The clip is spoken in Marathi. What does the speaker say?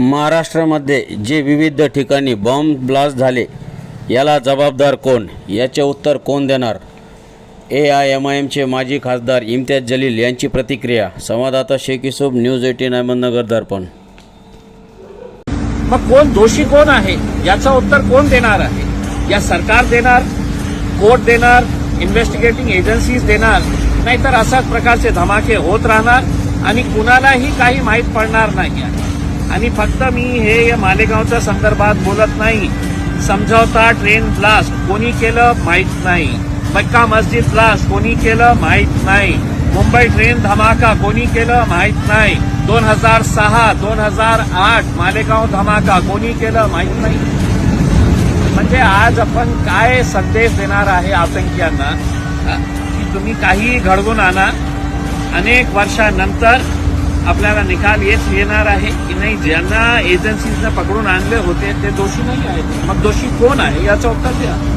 महाराष्ट्रामध्ये जे विविध ठिकाणी बॉम्ब ब्लास्ट झाले याला जबाबदार कोण? याचे उत्तर कोण देणार? ए आय एम आय एमचे माजी खासदार इम्तियाज जलील यांची प्रतिक्रिया. संवाददाता शेख युसूफ न्यूज एटीन अहमदनगर दर्पण. मग कोण दोषी कोण आहे? याचं उत्तर कोण देणार आहे? या सरकार देणार कोर्ट देणार इन्व्हेस्टिगेटिंग एजन्सीज देणार नाहीतर अशाच प्रकारचे धमाके होत राहणार आणि कुणालाही काही माहीत पडणार नाही आहे. आणि फक्त मी हे या मालेगावच्या संदर्भात बोलत नाही. समझौता ट्रेन ब्लास्ट कोणी केलं माहीत नाही. मक्का मस्जिद ब्लास्ट कोणी केलं माहीत नाही. मुंबई ट्रेन धमाका कोणी केलं माहीत नाही. दोन हजार सहा दोन हजार आठ मालेगाव धमाका कोणी केलं माहीत नाही. म्हणजे आज आपण काय संदेश देणार आहे आतंकियांना? की तुम्ही काहीही घडवून आणा. अनेक वर्षानंतर आपल्याला निकाल येत येणार आहे की नाही? ज्यांना एजन्सीजनं पकडून आणले होते ते दोषी नाही आहेत. मग दोषी कोण आहे? याचा उत्तर द्या.